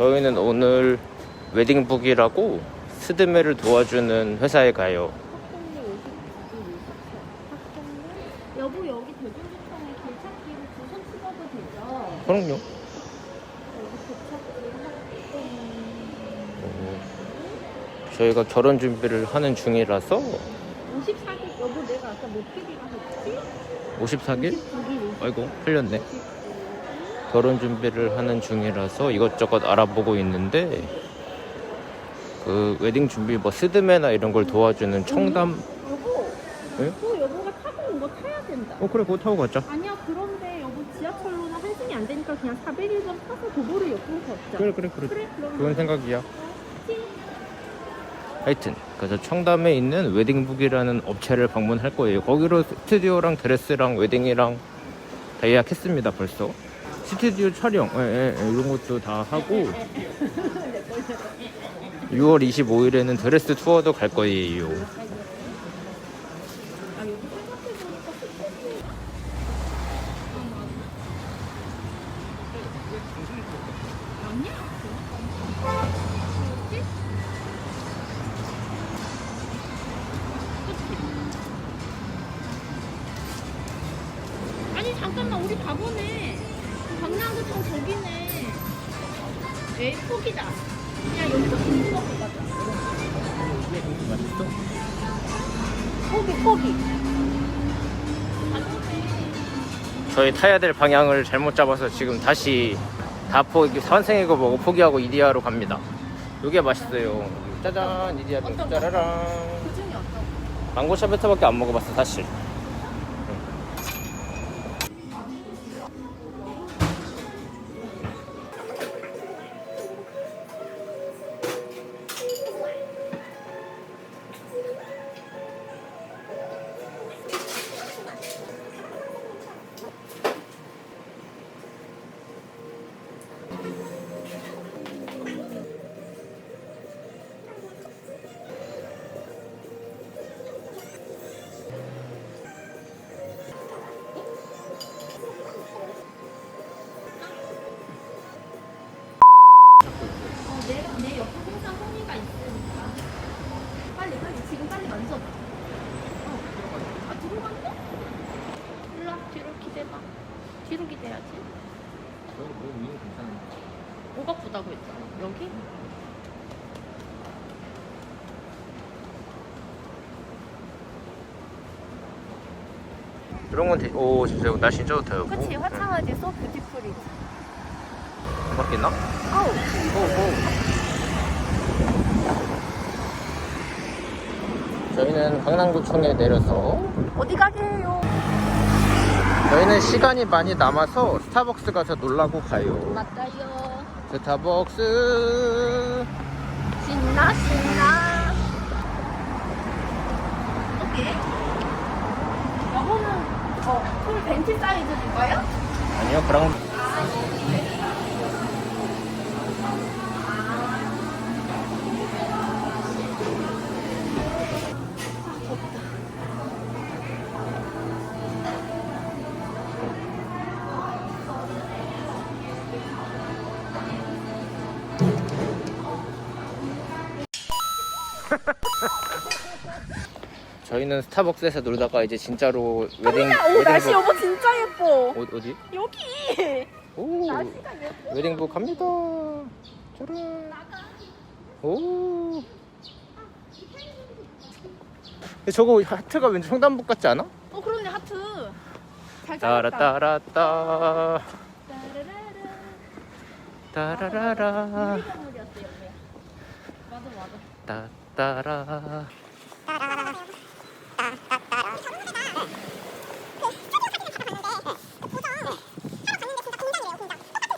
저희는 오늘 웨딩북이라고 스드메를 도와주는 회사에 가요. 학동네 59, 64. 학동네? 여보 여기 대중교통에 길 찾기로 주소 찍어도 되죠? 그럼요. 저희가 결혼 준비를 하는 중이라서 54길 여보 내가 아까 몇 길이라 했지? 54길? 59길 아이고 틀렸네. 결혼 준비를 하는 중이라서 이것저것 알아보고 있는데 그 웨딩 준비 뭐 스드메나 이런 걸 도와주는 청담. 여보 네? 또 여보가 타고 온 거 타야 된다 어 그래 그거 타고 가자. 아니야 그런데 여보 지하철로는 환승이 안 되니까 그냥 401번 타서 도보를 옆으로 걷자 그래 그래 그래. 그래 그럼 그건 생각이야. 찡. 하여튼 그래서 청담에 있는 웨딩북이라는 업체를 방문할 거예요. 거기로 스튜디오랑 드레스랑 웨딩이랑 다 예약했습니다 벌써. 스튜디오 촬영 예, 예, 예, 이런 것도 다 하고 6월 25일에는 드레스 투어도 갈 거예요. 포기다 그냥 여기서 맛있어? 포기 포기 저희 타야 될 방향을 잘못 잡아서 지금 다시 다 포기 환생이고 뭐고 포기하고 이디야로 갑니다. 이게 맛있어요. 짜잔 빙수 짜라랑. 그 중에 어떤 망고 샤베트밖에 안 먹어봤어 사실. 뒤로 기대야지. 뭐가 부다고 했잖아. 여기? 이런 건 되... 오 진짜 날씨 진짜 좋다 여보. 그치, 화창하지? 소 뷰티풀이지. 바뀌나? 아우. 오오. 저희는 강남구청에 내려서 어디 가게요? 저희는 시간이 많이 남아서 스타벅스 가서 놀라고 가요. 맞다요. 스타벅스. 신나, 신나. 오케이. 여보는, 어, 풀 벤티 사이즈 줄까요? 아니요 그랑 저희는 스타벅스에서 놀다가 이제 진짜로 웨딩 오, 날씨 웨딩북 여보 진짜 예뻐. 어, 어디? 여기. 오 날씨가 예뻐. 웨딩북 갑니다. 짜란. 오. 근데 저거 하트가 왠지 청담북 같지 않아? 어, 그러네, 하트. 잘 잡았다. 따라따라 따 따라라라. 따라라라. 맞아, 맞아. 따 따라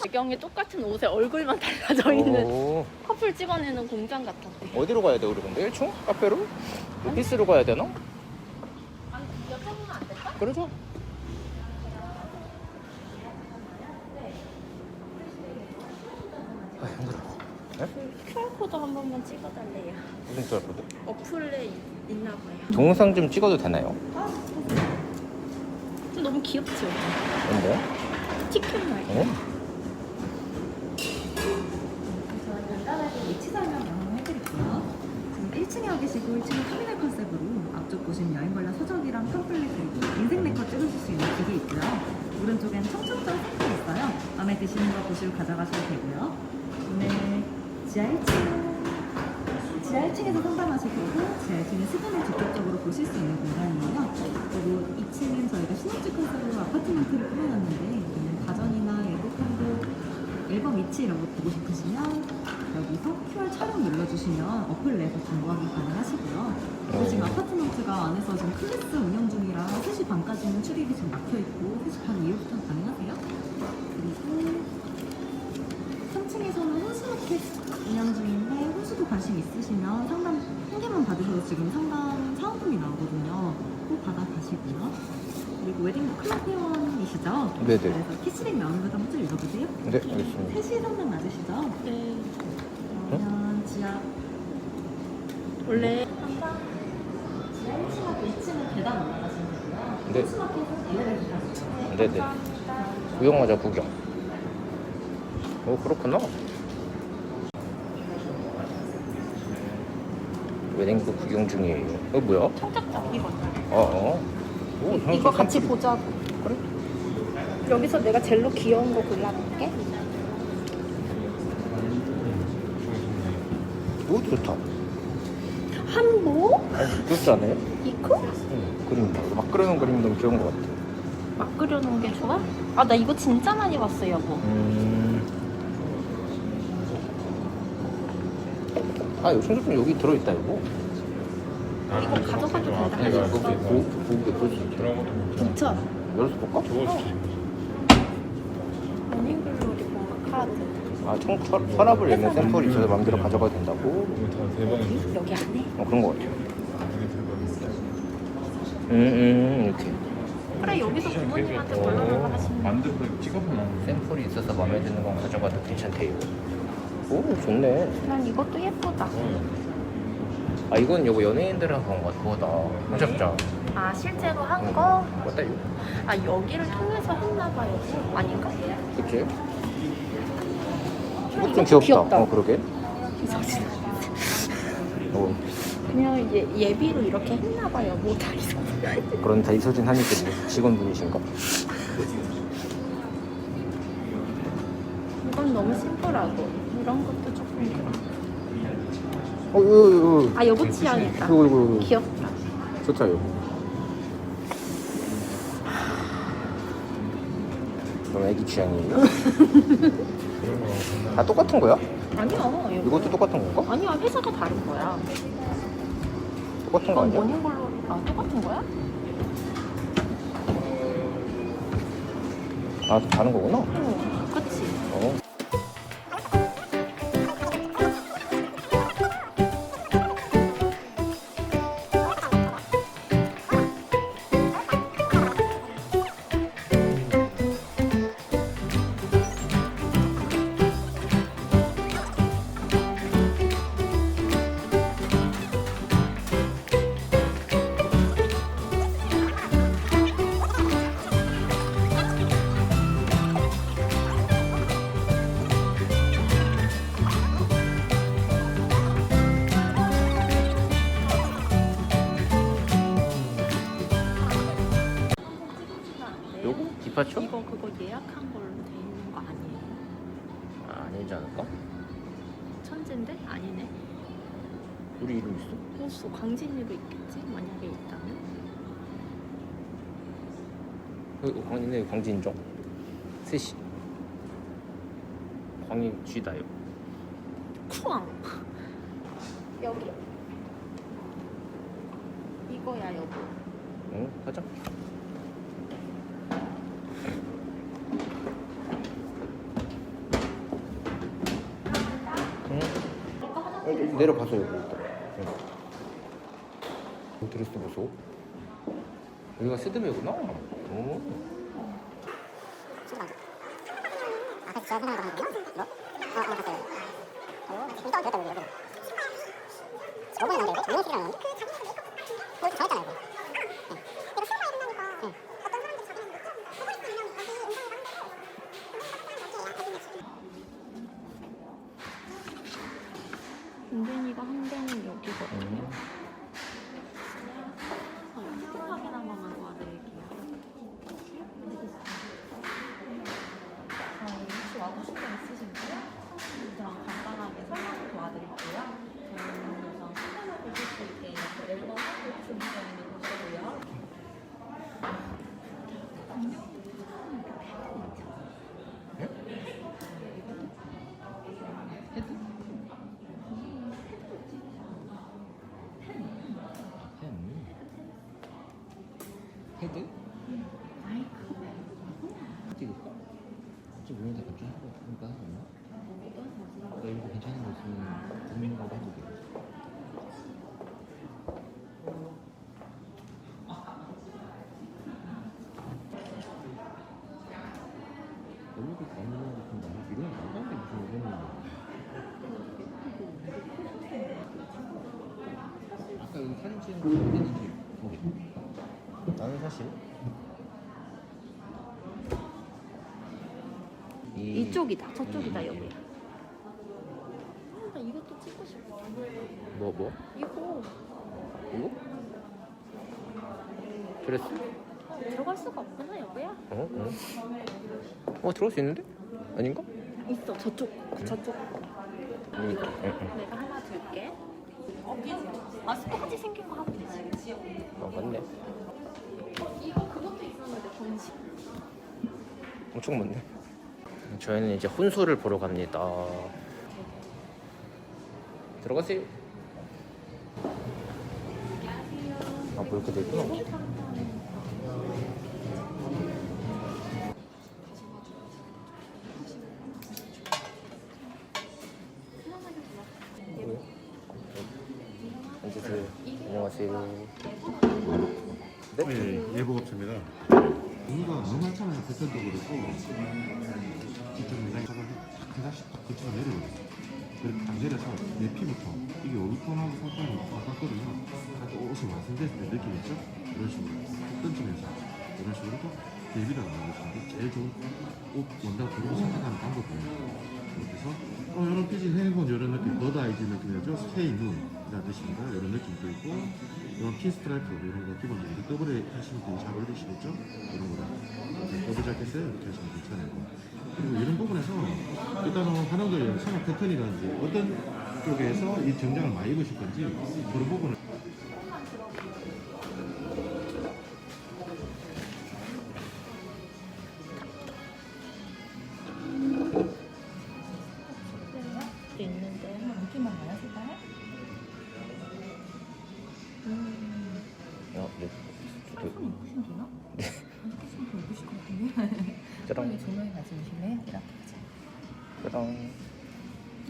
배경에 똑같은 옷에 얼굴만 달라져 있는 오. 커플 찍어내는 공장 같았대. 어디로 가야 돼 우리 근데 1층? 카페로? 오피스로 가야 되나? 아니, 여쭤보면 안 될까? 그러죠 아 힘들어 QR코드 한 번만 찍어달래요. 무슨 QR코드? 어플에 있나 봐요. 동영상 좀 찍어도 되나요? 저 너무 귀엽죠? 뭔데? 치킨 말. 어? 1층에 계시고 1층은 터미널 컨셉으로 앞쪽 보시면 여행관람 서적이랑 팜플렛 그리고 인생 네컷 찍으실 수 있는 기계 있고요. 오른쪽엔 청첩장 상품이 있어요. 마음에 드시는 거 보시고 가져가셔도 되고요. 오늘 지하 1층. 지하 1층에서 상담하실 거고, 지하 1층에 수분을 직접적으로 보실 수 있는 공간이에요. 그리고 2층은 저희가 신혼집 컨셉으로 아파트먼트를 꾸며놨는데, 여기는 가전이나 예고편도 앨범 위치 이런 거 보고 싶으시면 여기서 QR 촬영 눌러주시면 어플 내에서 정보하기 가능하시고요. 그리고 지금 어. 아파트먼트가 안에서 지금 클래스 운영 중이라 3시 반까지는 출입이 지금 막혀있고 3시 반 이후부터 가능하세요. 그리고 3층에서는 혼수마켓 운영 중인데 혼수도 관심 있으시면 상담 한 개만 받으셔도 지금 상담 사은품이 나오거든요. 꼭 받아가시고요. 그리고 웨딩 클럽 회원이시죠? 네네. 그래서 캐시백 나오는 것도 한번 좀 읽어보세요. 네, 알겠습니다. 3시 상담 맞으시죠? 네. 그러면 지하 원래 지하 1층하고 2층은 계단 올라가시면 되고요. 네. 혼수마켓은 엘리베이터. 네네. 구경하자, 구경. 오, 그렇구나. 웨딩북 구경 중이에요. 어, 뭐야? 청첩장 이거. 어, 어. 오, 이거 같이 보자고. 그래? 여기서 내가 젤로 귀여운 거 골라볼게. 오, 좋다. 한보? 아니, 귀엽지 않아요? 이코? 응, 그림. 막 그려놓은 그림 너무 귀여운 것 같아. 막 그려놓은 게 좋아? 아 나 이거 진짜 많이 봤어 여보. 음. 아, 여기 청소품 여기 들어있다, 이거. 이거 가져가도 된다. 아니, 이거 보, 보, 보게 볼수 있죠. 그런 것도 못 진짜. 열어서 볼까? 저거 주지. 머닝글로리 뭔가 카드. 아, 청, 서, 서랍을 내면 샘플이 있어서 마음대로 가져가도 된다고? 이거 다 대박인데. 여기 안에? 어, 그런 것 같아요. 이게 대박인데. 음, 음, 이렇게. 그래 여기서 부모님한테 골라달라 하시면 만들고 찍어보나. 샘플이 있어서 마음에 드는 건 가져가도 괜찮대요. 오, 좋네. 난 이것도 예쁘다. 아, 이건 요거 연예인들은 그런 것 같아. 그거다. 홍작장. 아 실제로 한 거? 맞다, 이거. 아 여기를 통해서 했나 봐요. 아닌가? 그치? 이것도 이것도 좀 귀엽다. 어, 그러게. 이 사진. 어, 그냥 예, 예비로 이렇게 했나 봐요. 뭐다 이상. 그런 다 이서진 한이겠네. 직원분이신가? 이건 너무 심플하고 이런 것도 조금. 어, 이거, 이거. 아 여보 취향이다. 이거, 이거, 이거. 귀엽다. 좋다, 이거. 그럼 애기 취향이에요? 다 똑같은 거야? 아니야. 여보. 이것도 똑같은 건가? 아니야 회사가 다른 거야. 똑같은 거 이건 아니야? 모닝글로 아 똑같은 거야? 아, 다른 거구나. 어, 디파처? 이거 그거 예약한 걸로 돼 있는 거 아니에요? 아, 아니지 않을까? 천재인데? 아니네. 우리 이름 있어? 호수 광진이로 있겠지? 만약에 있다면? 어, 광진네 광진정. 셋이. 광이 쥐다요. 쿠앙. 여기. 이거야 여보. 응, 가자. 내려가서 여기 있다. 응. 어, 드레스 보소. 여기가 세드메구나. 오. 은근이가 헤드? 찍을까? 찍 오는데 괜찮은 거 없으니까 하나? 나 이거 괜찮은 거 있으면 고민하고 해도 돼. 안 무슨 아까 여기 사진 찍은 거 어땠는지 거기 나는 사실 이 이쪽이다. 저쪽이다 여기. 아, 나 이것도 찍고 싶어. 뭐 뭐? 이거 이거? 드레스? 어, 들어갈 수가 없구나 여기야. 어? 어? 어 들어갈 수 있는데? 아닌가? 있어 저쪽 저쪽. 응, 응, 응. 내가 하나 들게. 아 똑같이 생긴 거 하고 되지. 어 맞네 엄청 많네. 저희는 이제 혼수를 보러 갑니다. 들어가세요. 아 뭐 이렇게 되구나 앉으세요. 안녕하세요 네? 예, 예보업체입니다. 우리가 너무 많잖아요. 배터도 그렇고. 직접 내가 작업을 하나씩 딱 거쳐서 내려오죠. 그렇게 딱 내려서 내 피부터 이게 오리콘하고 손가락이 가깝거든요. 아까 옷을 완성됐을 때 느낌 있죠? 이런 식으로 툭 던지면서 이런 식으로 또 데뷔를 나오고 게 제일 좋은 옷 원단 고르고 선택하는 방법이에요. 그래서 어, 이런 피지 해본 이런 느낌, 버드 아이즈 느낌이죠. 스테이 눈이라는 뜻입니다. 이런 느낌도 있고, 이런 핀 스트라이프 이런 거 기본적으로 더블에 하시면 되게 잘 어울리시겠죠? 이런 거다. 더블 자켓에 이렇게 하시면 괜찮아요. 그리고 이런 부분에서 일단은 환영도의 산업 패턴이라든지 어떤 쪽에서 이 정장을 많이 입으실 건지 그런 부분을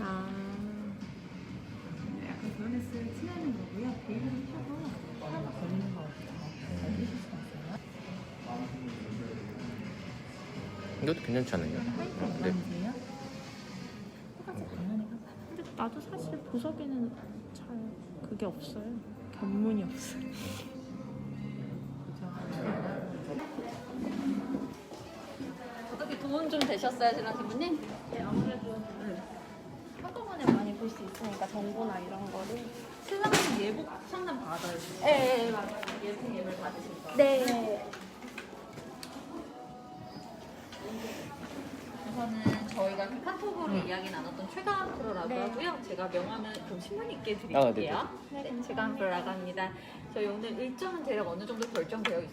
아. 약간 드레스 칠하는 거고요. 베일을 펴서 하나 걸리는 거 같아요. 해주실 수 있어요? 이것도 괜찮지 않아요? 하이트 네. 근데 나도 사실 보석에는 잘 그게 없어요. 견문이 없어요. 어떻게 도움 좀 되셨어요, 신랑 신부님? 네, 아무래도 한꺼번에 많이 볼 수 있으니까 정보나 이런 거를. 신랑은 예복 상담 받아요. 네, 네, 맞아요. 예복 예물 받으실 거. 네. 우선은 저희가 그 카톡으로 이야기 나눴던 최강 프로라고 네. 하고요. 제가 명함은 좀 신문 있게 아, 드릴게요. 네. 네, 최강 프로라고 합니다. 저희 오늘 일정은 대략 어느 정도 결정되어 있어요?